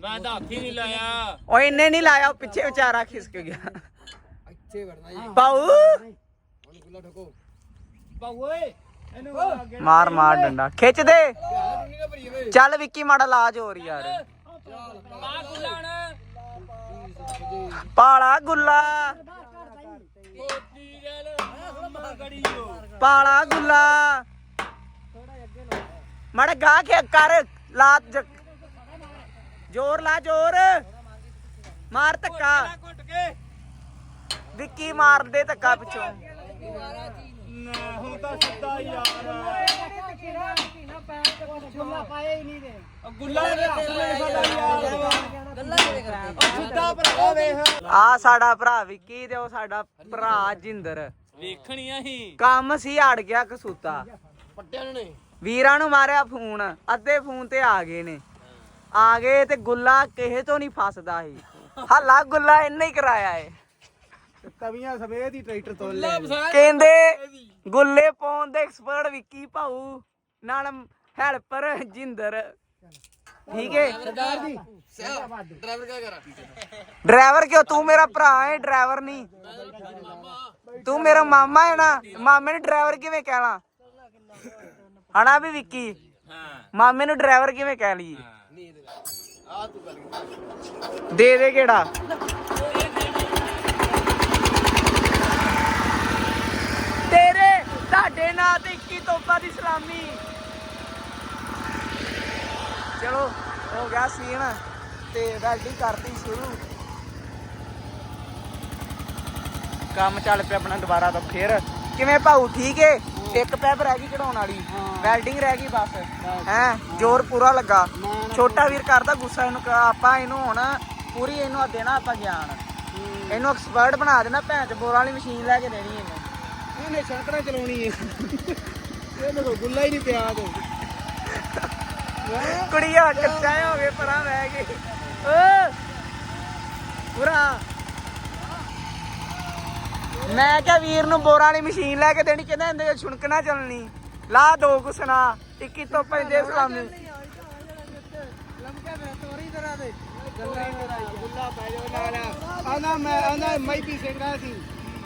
ਮੈਂ ਤਾਂ ਹੱਥ ਹੀ ਨਹੀਂ ਲਾਇਆ। ਓਏ ਇੰਨੇ ਨਹੀਂ ਲਾਇਆ ਉਹ ਪਿੱਛੇ ਵਿਚਾਰਾ ਖਿਸਕ ਗਿਆ। ਇੱਥੇ ਵੜਨਾ ਜੀ। ਭਾਊ! ਹੁਣ ਗੁੱਲਾ ਠੋਕੋ ਬਾਊ ਓਏ ਇਹਨੂੰ ਮਾਰ ਮਾਰ ਡੰਡਾ। ਖਿੱਚ ਦੇ। ਯਾਰ ਚੱਲ ਵਿੱਕੀ ਮਾੜਾ ਲਾਜ ਹੋਰ ਯਾਰ। ਆ ਗੁਲਾਣਾ ਪਾਲਾ ਗੁੱਲਾ। ਪਾਲਾ ਗੁੱਲਾ। ਮਾੜਾ ਗਾ ਕੇ ਕਰ, ਲਾ ਜ਼ੋਰ ਲਾ ਜ਼ੋਰ। ਮਾਰ ਧੱਕਾ। ਵਿੱਕੀ ਮਾਰਦੇ ਧੱਕਾ ਪਿੱਛੋਂ। ਨਾ, ਹੁਣ ਤਾਂ ਸਿੱਧਾ ਯਾਰ ਗੁੱਲਾ ਪਾਇਆ ਹੀ ਨਹੀਂ ਦੇ ਗੁੱਲਾ ਦੇ ਸਾਡਾ ਯਾਰ ਵਾ ਗੱਲਾਂ ਕਿਵੇਂ ਕਰਦੇ ਉਹ ਸਿੱਧਾ ਭਰਾ ਵੇਖ ਆ ਸਾਡਾ ਭਰਾ ਵਿੱਕੀ ਤੇ ਉਹ ਸਾਡਾ ਭਰਾ ਜਿੰਦਰ। ਵੇਖਣੀਆਂ ਹੀ। ਕੰਮ ਸੀ ਅੜ ਗਿਆ ਕਸੂਤਾ। ਪੱਟਿਆ ਨੇ ਵੀਰਾਂ ਨੂੰ ਮਾਰਿਆ ਫੋਨ ਅੱਧੇ ਫੋਨ ਤੇ ਆ ਗਏ ਨੇ। ਆ ਗਏ ਤੇ ਗੁੱਲਾ ਕਿਸੇ ਤੋਂ ਨਹੀਂ ਫਸਦਾ ਸੀ। ਹਾਲਾ ਗੁੱਲਾ ਇੰਨਾ ਹੀ ਕਰਾਇਆ ਏ। ਤਵੀਆਂ ਸਮੇਤ ਹੀ ਟਰੈਕਟਰ ਤੋਲ ਲਿਆ। ਕਹਿੰਦੇ ਗੁੱਲੇ ਪਾਉਣ ਦੇ ਐਕਸਪਰਟ ਵਿੱਕੀ ਭਾਊ ਨਾਲ ਹੈਲਪਰ ਜਿੰਦਰ। ਠੀਕ ਏ ਸਰਦਾਰ ਜੀ। ਡਰਾਈਵਰ ਕਿਉਂ? ਤੂੰ ਮੇਰਾ ਭਰਾ ਹੈ ਡਰਾਈਵਰ ਨਹੀਂ। ਤੂੰ ਮੇਰਾ ਮਾਮਾ ਹੈ ਨਾ ਮਾਮੇ ਨੂੰ ਡਰਾਈਵਰ ਕਿਵੇਂ ਕਹਿਣਾ? ਹਣਾ ਵੀ ਵਿੱਕੀ ਹਾਂ ਮਾਮੇ ਨੂੰ ਡਰਾਈਵਰ ਕਿਵੇਂ ਕਹਿ ਲਈਏ? ਦੇ ਦੇ ਕਿਹੜਾ? ਤੇਰੇ ਤੁਹਾਡੇ ਨਾਂ ਤੇ 21 ਤੋਪਾਂ ਦੀ ਸਲਾਮੀ। ਚਲੋ ਹੋ ਗਿਆ ਸੀਨ ਤੇ ਵੈਲਡਿੰਗ ਕਰਤੀ ਸ਼ੁਰੂ। ਕੰਮ ਚੱਲ ਪਿਆ ਆਪਣਾ ਦੁਬਾਰਾ ਤੋਂ ਫੇਰ। ਕਿਵੇਂ ਭਾਊ ਠੀਕ ਏ? ਇੱਕ ਪੈਪ ਰਹਿ ਗਈ ਕਢਾਉਣ ਵਾਲੀ। ਵੈਲਡਿੰਗ ਰਹਿ ਗਈ ਬਸ। ਹੈ ਜ਼ੋਰ ਪੂਰਾ ਲੱਗਾ। ਛੋਟਾ ਵੀਰ ਕਰਦਾ ਗੁੱਸਾ ਇਹਨੂੰ ਆਪਾਂ ਇਹਨੂੰ ਹੁਣ ਪੂਰੀ ਇਹਨੂੰ ਦੇਣਾ ਆਪਾਂ ਗਿਆਨ। ਇਹਨੂੰ ਐਕਸਪਰਟ ਬਣਾ ਦੇਣਾ ਭੈਣ ਚ ਬੋਰਾਂ ਵਾਲੀ ਮਸ਼ੀਨ ਲੈ ਕੇ ਦੇਣੀ ਇਹਨੂੰ। ਇਹਨੇ ਸੜਕਣਾ ਚਲਾਉਣੀ ਹੈ ਇਹਨੂੰ ਗੁੱਲਾ ਹੀ ਨਹੀਂ ਪਿਆ ਤੇ ਕੁੜੀਆਂ ਕੱਚਾ ਹੋ ਗਏ ਪਰਾਂ ਬਹਿ ਗਏ। ਓ ਪੂਰਾ ਮੈਂ ਕਿਹਾ ਵੀਰ ਨੂੰ ਬੋਰਾਂ ਵਾਲੀ ਮਸ਼ੀਨ ਲੈ ਕੇ ਦੇਣੀ ਕਹਿੰਦਾ ਇਹਦੇ ਛੁਣਕਣਾ ਚੱਲਣੀ। ਲਾ ਦੋ ਕੁਸਣਾ 21 ਤੋਂ ਪੈਂਦੇ ਸਲਾਮੀ। ਲੰਕਾ ਮੈਂ ਤੋਰੀ ਤਰ੍ਹਾਂ ਦੇ ਗੱਲਾਂ ਗੁੱਲਾ ਪੈ ਜਾਓ ਨਾਲ। ਆਂਦਾ ਮੈਂ ਆਂਦਾ ਮੈਂ ਵੀ ਸਿੰਘਾ ਸੀ।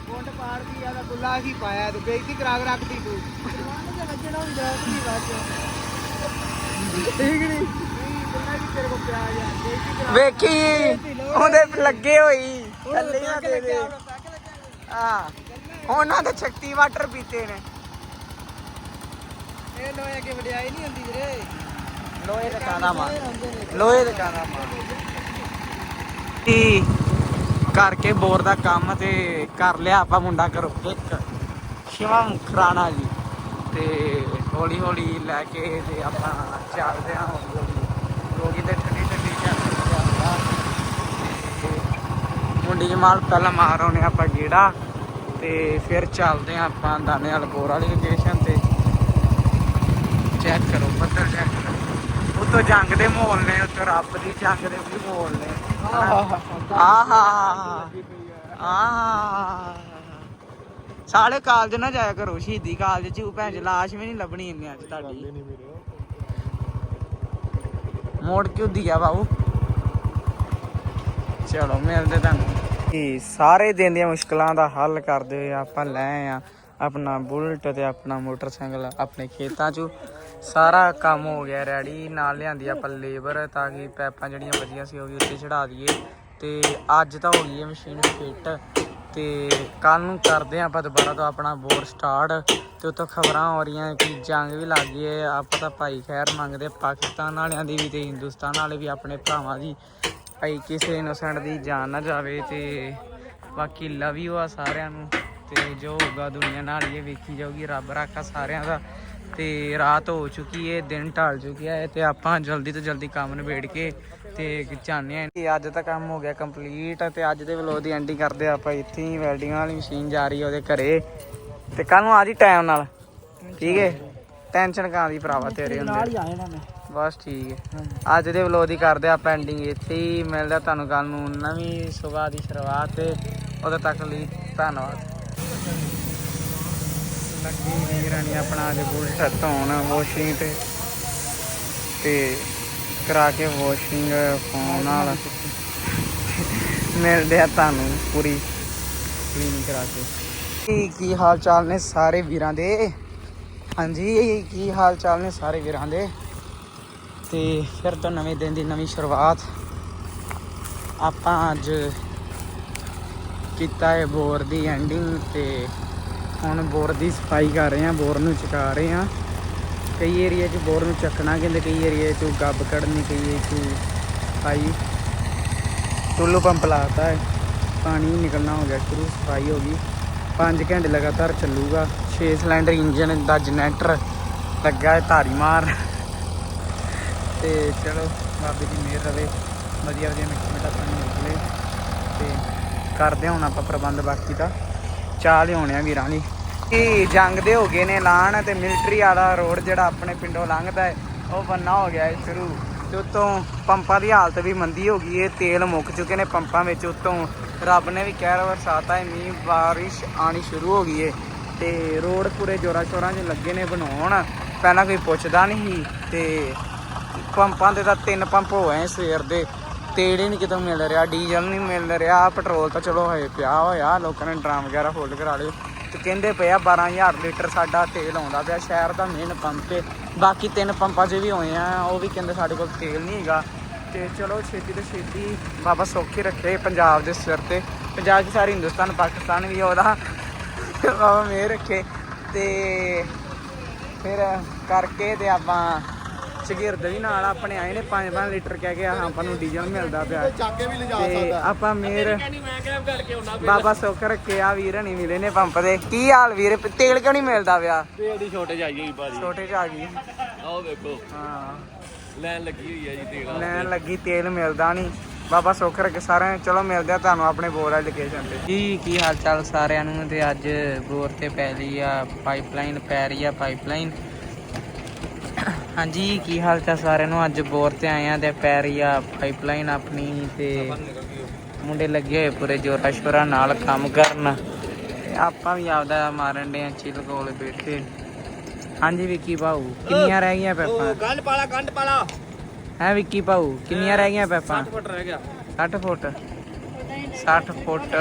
ਕੁੰਡ ਪਾਰ ਦੀ ਆਦਾ ਗੁੱਲਾ ਸੀ ਪਾਇਆ ਤੇ ਬੇਇੱਜ਼ਤੀ ਕਰਾ ਕੇ ਰੱਖਦੀ ਤੂੰ। ਵੱਜਣਾ ਹੁੰਦਾ ਨਹੀਂ ਵੱਜ ਠੀਕ ਨਹੀਂ ਵੇਖੀ ਉਹਦੇ ਲੱਗੇ ਹੋਈ ਥੱਲੇ ਨਾ ਦੇ ਦੇ। ਆ ਉਹਨਾਂ ਦੇ ਸ਼ਕਤੀ ਵਾਟਰ ਪੀਤੇ ਨੇ। ਇਹ ਲੋਏ ਅੱਗੇ ਵਡਿਆਈ ਨਹੀਂ ਹੁੰਦੀ ਵੀਰੇ। ਲੋਹੇ ਦਾ ਕਾਨਾ ਮਾਰ ਲੋਹੇ ਦਾ ਕਾਨਾ ਮਾਰ ਕੀ ਕਰਕੇ ਬੋਰ ਦਾ ਕੰਮ ਤੇ ਕਰ ਲਿਆ ਆਪਾਂ ਮੁੰਡਾ ਕਰੋ ਇੱਕ ਸ਼ਿਵਮ ਖਰਾਣਾ ਜੀ। ਤੇ ਹੌਲੀ ਹੌਲੀ ਲੈ ਕੇ ਤੇ ਆਪਾਂ ਚੱਲਦੇ ਹਾਂ ਹੌਲੀ ਹੌਲੀ। ਰੋਗੀ ਤੇ ਠੰਡੀ ਠੰਡੀ ਚੱਲਦਾ ਮੁੰਡੀ ਜਮਾਲ ਪਹਿਲਾਂ ਮਾਰ ਆਉਨੇ ਆਪਾਂ ਗੇੜਾ ਤੇ ਫਿਰ ਚੱਲਦੇ ਹਾਂ ਆਪਾਂ ਦਾਨੇ ਵਾਲ ਬੋਰ ਵਾਲੀ ਲੋਕੇਸ਼ਨ ਤੇ। ਚੈੱਕ ਕਰੋ ਬੱਦਲ ਚੈੱਕ ਕਰੋ। ਉੱਤੋਂ ਜੰਗ ਦੇ ਮਾਹੌਲ ਨੇ ਉੱਤੋਂ ਰੱਬ ਦੀ ਜੰਗ ਦੇ ਵੀ ਮਾਹੌਲ ਨੇ। ਆਹਾ। ਆਹਾ। ਸਾਲੇ ਕਾਲਜ ਨਾ ਜਾਇਆ ਕਰੋ ਸ਼ਹੀਦੀ ਕਾਲਜ ਚ ਭੈਣ ਚ ਲਾਸ਼ ਵੀ ਨਹੀਂ ਲੱਭਣੀ ਇੰਨੇ ਅੱਜ ਤੁਹਾਡੀ। ਮੋੜ ਕਿਉਂ ਦਿਆ ਬਾਬੂ। ਚਲੋ ਮਿਲਦੇ ਤੁਹਾਨੂੰ। ਇਹ ਸਾਰੇ ਦਿਨ ਦੀਆਂ ਮੁਸ਼ਕਲਾਂ ਦਾ ਹੱਲ ਕਰਦੇ ਹੋਏ ਆਪਾਂ ਲੈ ਆ ਆਪਣਾ ਬੁਲਟ ਤੇ ਆਪਣਾ ਮੋਟਰਸਾਈਕਲ ਆਪਣੇ ਖੇਤਾਂ 'ਚ। ਸਾਰਾ ਕੰਮ ਹੋ ਗਿਆ ਰੈਡੀ ਨਾਲ ਲਿਆਂਦੀ ਆਪਾਂ ਲੇਬਰ ਤਾਂ ਕਿ ਪੈਪਾਂ ਜਿਹੜੀਆਂ ਵੱਜੀਆਂ ਸੀ ਉਹ ਵੀ ਉੱਤੇ ਚੜਾ ਦਈਏ। ਤੇ ਅੱਜ ਤਾਂ ਹੋ ਗਈ ਹੈ ਮਸ਼ੀਨ ਫਿੱਟ। ਤੇ ਕੱਲ ਨੂੰ ਕਰਦੇ ਆ ਆਪਾਂ ਦੁਬਾਰਾ ਤੋਂ ਆਪਣਾ ਬੋਰ ਸਟਾਰਟ ਤੇ ਉੱਤੋਂ ਖਬਰਾਂ ਹੋ ਰਹੀਆਂ ਕਿ ਜੰਗ ਵੀ ਲੱਗ ਗਈ ਹੈ। ਆਪਾਂ ਤਾਂ ਭਾਈ ਖੈਰ ਮੰਗਦੇ ਪਾਕਿਸਤਾਨ ਵਾਲਿਆਂ ਦੀ ਵੀ ਤੇ ਹਿੰਦੁਸਤਾਨ ਵਾਲੇ ਵੀ ਆਪਣੇ ਭਰਾਵਾਂ ਦੀ। ਭਾਈ ਕਿਸੇ ਇਨੋਸੈਂਟ ਦੀ ਜਾਨ ਨਾ ਜਾਵੇ ਤੇ ਬਾਕੀ ਲਵ ਯੂ ਆ ਸਾਰਿਆਂ ਨੂੰ ਤੇ ਜੋ ਹੋਊਗਾ ਦੁਨੀਆ ਨਾਲ ਹੀ ਇਹ ਵੇਖੀ ਜਾਊਗੀ, ਰੱਬ ਰਾਖਾ ਸਾਰਿਆਂ ਦਾ। ਤੇ ਰਾਤ ਹੋ ਚੁੱਕੀ ਏ ਦਿਨ ਢਲ ਚੁੱਕਿਆ ਹੈ ਤੇ ਆਪਾਂ ਜਲਦੀ ਤੋਂ ਜਲਦੀ ਕੰਮ ਨਿਬੇੜ ਕੇ ਤੇ ਚਾਹੁੰਦੇ ਆ। ਕਿ ਅੱਜ ਤਾਂ ਕੰਮ ਹੋ ਗਿਆ ਕੰਪਲੀਟ ਤੇ ਅੱਜ ਦੇ ਵਲੋਗ ਦੀ ਐਂਡਿੰਗ ਕਰਦੇ ਆ ਆਪਾਂ ਇੱਥੇ ਹੀ ਵੈਲਡਿੰਗ ਵਾਲੀ ਮਸ਼ੀਨ ਜਾ ਰਹੀ ਹੈ ਉਹਦੇ ਘਰੇ। ਤੇ ਕੱਲ ਨੂੰ ਆ ਜੀ ਟਾਈਮ ਨਾਲ ਠੀਕ ਹੈ ਟੈਨਸ਼ਨ ਕਾਂ ਦੀ ਭਰਾਵਾ ਤੇਰੇ ਹੁੰਦੇ। ਬਸ ਠੀਕ ਹੈ ਅੱਜ ਦੇ ਵਲੋਗ ਦੀ ਕਰਦੇ ਆ ਪੈਂਡਿੰਗ ਇੱਥੇ ਹੀ ਮਿਲਦਾ ਤੁਹਾਨੂੰ ਕੱਲ ਨੂੰ ਨਵੀਂ ਸੁਬਾਹ ਦੀ ਸ਼ੁਰੂਆਤ ਤੇ। ਉਦੋਂ ਤੱਕ ਲਈ ਧੰਨਵਾਦ। ਲੱਗੀ ਵੀਰਾਂ ਨੇ ਆਪਣਾ ਅੱਜ ਬੁਲਟ ਧੋਣ ਵਾਸ਼ਿੰਗ ਤੇ ਤੇ ਕਰਾ ਕੇ ਵਾਸ਼ਿੰਗ ਫੋਨ ਨਾਲ ਮਿਲਦੇ ਆ ਤੁਹਾਨੂੰ ਪੂਰੀ ਕਲੀਨ ਕਰਾ ਕੇ। ਕੀ ਹਾਲ ਚਾਲ ਨੇ ਸਾਰੇ ਵੀਰਾਂ ਦੇ? ਹਾਂਜੀ, ਕੀ ਹਾਲ ਚਾਲ ਨੇ ਸਾਰੇ ਵੀਰਾਂ ਦੇ? ਤੇ ਫਿਰ ਤੋਂ ਨਵੇਂ ਦਿਨ ਦੀ ਨਵੀਂ ਸ਼ੁਰੂਆਤ ਆਪਾਂ ਅੱਜ ਕੀਤਾ ਹੈ ਬੋਰ ਦੀ ਐਂਡਿੰਗ ਤੇ ਹੁਣ ਬੋਰ ਦੀ ਸਫ਼ਾਈ ਕਰ ਰਹੇ ਹਾਂ, ਬੋਰ ਨੂੰ ਚੁਕਾ ਰਹੇ ਹਾਂ। ਕਈ ਏਰੀਆ 'ਚ ਬੋਰ ਨੂੰ ਚੱਕਣਾ ਕਹਿੰਦੇ, ਕਈ ਏਰੀਆ 'ਚ ਗੱਬ ਕੱਢਣੀ, ਕਈ ਏਰੀਆ 'ਚ ਸਫ਼ਾਈ। ਟੁੱਲੂ ਪੰਪ ਲਾਤਾ ਹੈ। ਪਾਣੀ ਨਿਕਲਣਾ ਹੋ ਗਿਆ ਸ਼ੁਰੂ, ਸਫ਼ਾਈ ਹੋ ਗਈ। 5 ਘੰਟੇ ਲਗਾਤਾਰ ਚੱਲੂਗਾ। 6 ਸਿਲੰਡਰ ਇੰਜਨ ਦਾ ਜਨਰੇਟਰ ਲੱਗਾ ਹੈ, ਧਾਰੀ ਮਾਰ। ਤੇ ਚਲੋ, ਬਾਬੇ ਦੀ ਮਿਹਰ ਰਵੇ। ਵਧੀਆ ਵਧੀਆ ਮਿੱਠਾ ਮਿੱਠਾ ਪਾਣੀ ਨਿਕਲੇ। ਤੇ ਕਰਦੇ ਹਾਂ ਹੁਣ ਆਪਾਂ ਪ੍ਰਬੰਧ ਬਾਕੀ ਦਾ। ਚਾਹ ਲਿਆਉਣੇ ਆ ਵੀਰਾਂ ਲਈ ਇਹ ਜੰਗ ਦੇ ਹੋ ਗਏ ਨੇ ਐਲਾਨ ਤੇ ਮਿਲਟਰੀ ਵਾਲਾ ਰੋਡ ਜਿਹੜਾ ਆਪਣੇ ਪਿੰਡੋਂ ਲੰਘਦਾ ਹੈ, ਉਹ ਬੰਨਾ ਹੋ ਗਿਆ ਹੈ ਸ਼ੁਰੂ। ਤੇ ਉਤੋਂ ਪੰਪਾਂ ਦੀ ਹਾਲਤ ਵੀ ਮੰਦੀ ਹੋ ਗਈ ਹੈ ਤੇਲ ਮੁੱਕ ਚੁੱਕੇ ਨੇ ਪੰਪਾਂ ਵਿੱਚ। ਉਤੋਂ ਰੱਬ ਨੇ ਵੀ ਕਹਿਰ ਵਰਸਾਤਾ ਹੈ ਮੀਂਹ ਬਾਰਿਸ਼ ਆਣੀ ਸ਼ੁਰੂ ਹੋ ਗਈ ਹੈ ਤੇ ਰੋਡ ਪੂਰੇ ਜੋਰਾਂ ਸ਼ੋਰਾਂ 'ਚ ਲੱਗੇ ਨੇ ਬਣਾਉਣ। ਪਹਿਲਾਂ ਕੋਈ ਪੁੱਛਦਾ ਨਹੀਂ ਸੀ ਤੇ ਪੰਪਾਂ ਦੇ ਤਾਂ ਤਿੰਨ ਪੰਪ ਹੋਏ ਸਵੇਰ ਦੇ। ਤੇਲ ਹੀ ਨਹੀਂ ਕਿਤੋਂ ਮਿਲ ਰਿਹਾ, ਡੀਜ਼ਲ ਨਹੀਂ ਮਿਲ ਰਿਹਾ ਪੈਟਰੋਲ ਤਾਂ ਚਲੋ ਹਜੇ ਪਿਆ ਹੋਇਆ, ਲੋਕਾਂ ਨੇ ਡਰਮ ਵਗੈਰਾ ਹੋਲਡ ਕਰਾ ਲਏ। ਤੇ ਕਹਿੰਦੇ ਪਏ ਆ 12000 ਲੀਟਰ ਸਾਡਾ ਤੇਲ ਆਉਂਦਾ ਪਿਆ, ਸ਼ਹਿਰ ਦਾ ਮੇਨ ਪੰਪ ਤੇ। ਬਾਕੀ ਤਿੰਨ ਪੰਪਾਂ 'ਚ ਵੀ ਹੋਏ ਆ, ਉਹ ਵੀ ਕਹਿੰਦੇ ਸਾਡੇ ਕੋਲ ਤੇਲ ਨਹੀਂ ਹੈਗਾ। ਤੇ ਚਲੋ ਛੇਤੀ ਤੋਂ ਛੇਤੀ ਬਾਬਾ ਸੌਖੀ ਰੱਖੇ ਪੰਜਾਬ ਦੇ ਸਿਰ ਤੇ। ਪੰਜਾਬ 'ਚ ਸਾਰੀ ਹਿੰਦੁਸਤਾਨ, ਪਾਕਿਸਤਾਨ ਵੀ ਉਹਦਾ। ਬਾਬਾ ਮੇਰ ਰੱਖੇ। ਤੇ ਫਿਰ ਕਰਕੇ ਤੇ ਆਪਾਂ ਸ਼ਗਿਰਦ ਵੀ ਨਾਲ ਆਪਣੇ ਆਏ ਨੇ 5-5 ਲੀਟਰ ਕਹਿ ਕੇ ਆਹ ਆਪਾਂ ਨੂੰ ਡੀਜ਼ਲ ਮਿਲਦਾ ਪਿਆ। ਚਾਕੇ ਵੀ ਲਿਜਾ ਤੇ ਆਪਾਂ ਮੇਰ ਬਾਬਾ ਸੁੱਖ ਰੱਖੇ ਆ ਵੀਰ ਨਹੀਂ ਮਿਲੇ ਨੇ ਪੰਪ ਦੇ। ਕੀ ਹਾਲ ਵੀਰ? ਤੇਲ ਕਿਉਂ ਨਹੀਂ ਮਿਲਦਾ ਪਿਆ? ਤੇਲ ਦੀ ਛੋਟੇ ਜਾਈ ਗਈ ਬਾਜੀ ਛੋਟੇ ਚ ਆ ਗਈ। ਆਓ ਵੇਖੋ। ਹਾਂ। ਲੈਣ ਲੱਗੀ ਹੋਈ ਹੈ ਜੀ ਤੇਲ ਲੈਣ ਲੱਗੀ ਤੇਲ ਮਿਲਦਾ ਨਹੀਂ। ਬਾਬਾ ਸੁੱਖ ਰੱਖੇ ਸਾਰਿਆਂ ਨੂੰ। ਚਲੋ ਮਿਲਦੇ ਆ ਤੁਹਾਨੂੰ ਆਪਣੇ ਬੋਰ ਵਾਲੀ ਲੋਕੇਸ਼ਨ ਤੇ। ਜੀ ਕੀ ਹਾਲ ਚਾਲ ਸਾਰਿਆਂ ਨੂੰ? ਤੇ ਅੱਜ ਬੋਰ ਤੇ ਪੈ ਲਈ ਆ ਪਾਈਪਲਾਈਨ ਪੈ ਰਹੀ ਆ ਪਾਈਪਲਾਈਨ ਹਾਂਜੀ ਕੀ ਹਾਲ ਚਾਲ ਸਾਰਿਆਂ ਨੂੰ? ਅੱਜ ਬੋਰ ਤੇ ਆਏ ਆ ਤੇ ਪੈ ਰਹੀ ਆ ਪਾਈਪਲਾਈਨ ਆਪਣੀ ਤੇ ਮੁੰਡੇ ਲੱਗੇ ਹੋਏ ਪੂਰੇ ਜੋਰਾ ਸ਼ੋਰਾ ਨਾਲ ਕੰਮ ਕਰਨ। ਆਪਾਂ ਵੀ ਆਪਦਾ ਮਾਰਨ ਦੇ ਆ ਚਿਲ ਕੋਲ ਬੈਠੇ। ਹਾਂਜੀ ਵਿੱਕੀ ਭਾਊ ਕਿੰਨੀਆਂ ਰਹਿ ਗਈਆਂ ਪੈਪਾਂ? ਗੰਢ ਪਾਲਾ ਗੰਢ ਪਾਲਾ। ਹੈ ਵਿੱਕੀ ਭਾਊ ਕਿੰਨੀਆਂ ਰਹਿ ਗਈਆਂ ਪੈਪਾਂ? ਫੁੱਟ ਰਹਿ ਗਿਆ। 60 ਫੁੱਟ। 60 ਫੁੱਟ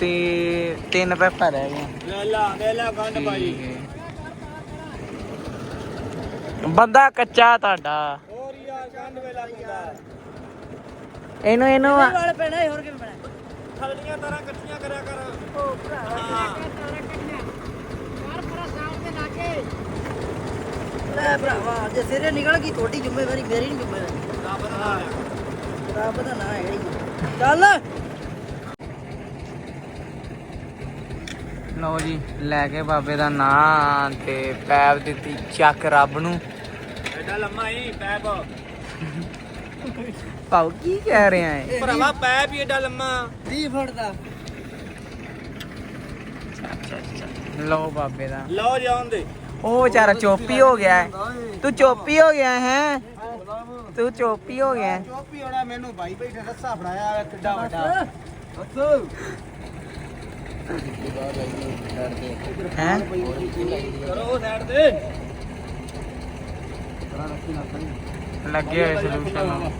ਤੇ ਤਿੰਨ ਪੈਪਾਂ ਰਹਿ ਗਈਆਂ। ਲੈ ਲਾ ਠੀਕ ਹੈ। ਬੰਦਾ ਕੱਚਾ ਤੁਹਾਡਾ। ਹੋਰ ਯਾਰ ਗੰਢ ਵੇਲਾ ਹੁੰਦਾ ਇਹਨੂੰ ਇਹਨੂੰ ਵਾਲੇ ਪੈਣਾ ਹੋਰ ਕਿਵੇਂ ਪੈਣਾ ਥਲੜੀਆਂ ਤਰ੍ਹਾਂ ਇਕੱਠੀਆਂ ਕਰਿਆ ਕਰ। ਉਹ ਭਰਾ ਲੈ ਭਰਾਵਾ ਜੇ ਸਿਰੇ ਨਿਕਲ ਗਈ ਤੁਹਾਡੀ ਜ਼ਿੰਮੇਵਾਰੀ ਮੇਰੀ ਨਹੀਂ ਜ਼ਿੰਮੇਵਾਰੀ। ਰੱਬ ਦਾ ਨਾਮ ਆ ਰੱਬ ਦਾ ਨਾਂ ਹੈ ਹੀ ਚੱਲ। ਲਓ ਜੀ ਲੈ ਕੇ ਬਾਬੇ ਦਾ ਨਾਂ ਤੇ ਪੈਪ ਦਿੱਤੀ ਚੱਕ ਰੱਬ ਨੂੰ। ਐਡਾ ਲੰਮਾ ਹੀ ਪੈਪ। ਭਾਉ ਕੀ ਕਹਿ ਰਿਹਾ ਹੈ ਭਰਾਵਾ ਪੈਪ ਹੀ ਐਡਾ ਲੰਮਾ। 20 ਫੁੱਟ ਦਾ। ਲਓ ਬਾਬੇ ਦਾ। ਲਓ ਜਾਉਣ ਦੇ। ਉਹ ਵਿਚਾਰਾ ਚੋਪੀ ਹੋ ਗਿਆ ਹੈ। ਤੂੰ ਚੋਪੀ ਹੋ ਗਿਆ ਹੈ। ਤੂੰ ਚੋਪੀ ਹੋ ਗਿਆ ਹੈ। ਚੋਪੀ ਹੋਣਾ ਮੈਨੂੰ ਭਾਈ ਬੈਠੇ ਰੱਸਾ ਫੜਾਇਆ ਕਿੱਡਾ ਵੱਡਾ। ਹੈਂ? ਕਰੋ ਉਹ ਸਾਈਡ ਤੇ। ਲੱਗੇ ਹੋਏ ਸੋਲੂਸ਼ਨ ਨੂੰ।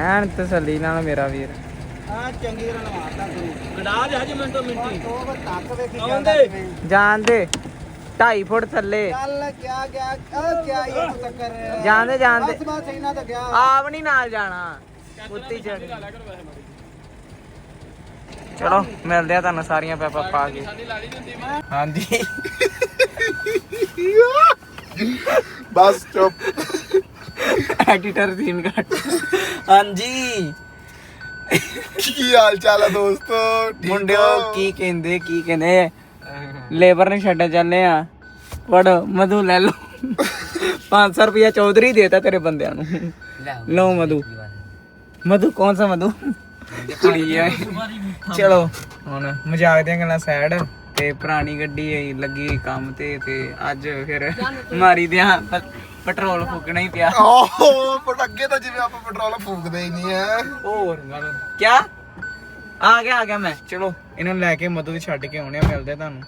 ਐਨ ਤਸੱਲੀ ਨਾਲ ਮੇਰਾ ਵੀਰ। ਆ ਚੰਗੀ ਰਨ ਮਾਰਦਾ ਤੂੰ ਗੜਾ ਜਾ ਜੀ ਮਿੰਟੋ। ਮਿੰਟੀ ਉਹ ਵਾ ਤੱਕ ਵੇਖੀ ਆਉਂਦੇ। ਜਾਂਦਾ ਕਿਵੇਂ ਜਾਣ ਦੇ। 2.5 ਫੁੱਟ ਥੱਲੇ। ਚੱਲ ਕਿਆ ਗਿਆ ਆ ਕਿਆ ਇਹ ਚੱਕਰ। ਜਾਣ ਦੇ ਜਾਣ ਦੇ। ਬਸ ਬਸ ਇਹਨਾਂ ਤਾਂ ਗਿਆ ਆਪ ਨਹੀਂ ਨਾਲ ਜਾਣਾ। ਉੱਤੀ ਚੜ ਚਲੋ ਮਿਲਦੇ ਆ ਤੁਹਾਨੂੰ ਸਾਰੀਆਂ ਪੈਪਾਂ ਪਾ ਕੇ। ਹਾਂਜੀ। ਬਸ ਚੁੱਪ। ਐਡੀਟਰ ਸੀਨ ਕੱਟ ਹਾਂਜੀ। ਕੀ ਹਾਲ ਚਾਲ ਹੈ ਦੋਸਤੋ? ਮੁੰਡਿਓ ਕੀ ਕਹਿੰਦੇ ਕੀ ਕਹਿੰਦੇ? ਲੇਬਰ ਨੇ ਛੱਡ ਚੱਲੇ ਆ। ਵੜ ਮਧੂ ਲੈ ਲਓ। 500 ਰੁਪਇਆ ਚੌਧਰੀ ਦੇਤਾ ਤੇਰੇ ਬੰਦਿਆਂ ਨੂੰ। ਲਓ ਮਧੂ। ਮਧੂ ਕੌਣ ਸਾ ਮਧੂ? ਕੁੜੀ ਆ। ਚਲੋ ਹੁਣ ਮਜ਼ਾਕ ਦੀਆਂ ਗੱਲਾਂ ਸਾਈਡ ਤੇ ਪੁਰਾਣੀ ਗੱਡੀ ਆਈ ਲੱਗੀ ਹੋਈ ਕੰਮ ਤੇ ਤੇ ਅੱਜ ਫਿਰ ਮਾਰੀ ਦਿਆਂ ਪੈਟਰੋਲ ਫੂਕਣਾ ਹੀ ਪਿਆ। ਓਹ ਪਰ ਅੱਗੇ ਤਾਂ ਜਿਵੇਂ ਆਪਾਂ ਪੈਟਰੋਲ ਫੂਕਦੇ ਹੀ ਨਹੀਂ ਐ। ਹੋਰ ਮਤਲਬ ਕਿਆ? ਆ ਗਿਆ ਆ ਗਿਆ ਮੈਂ ਚਲੋ ਇਹਨੂੰ ਲੈ ਕੇ ਮਧੂ ਛੱਡ ਕੇ ਆਉਣੇ ਆ ਮਿਲਦੇ ਤੁਹਾਨੂੰ।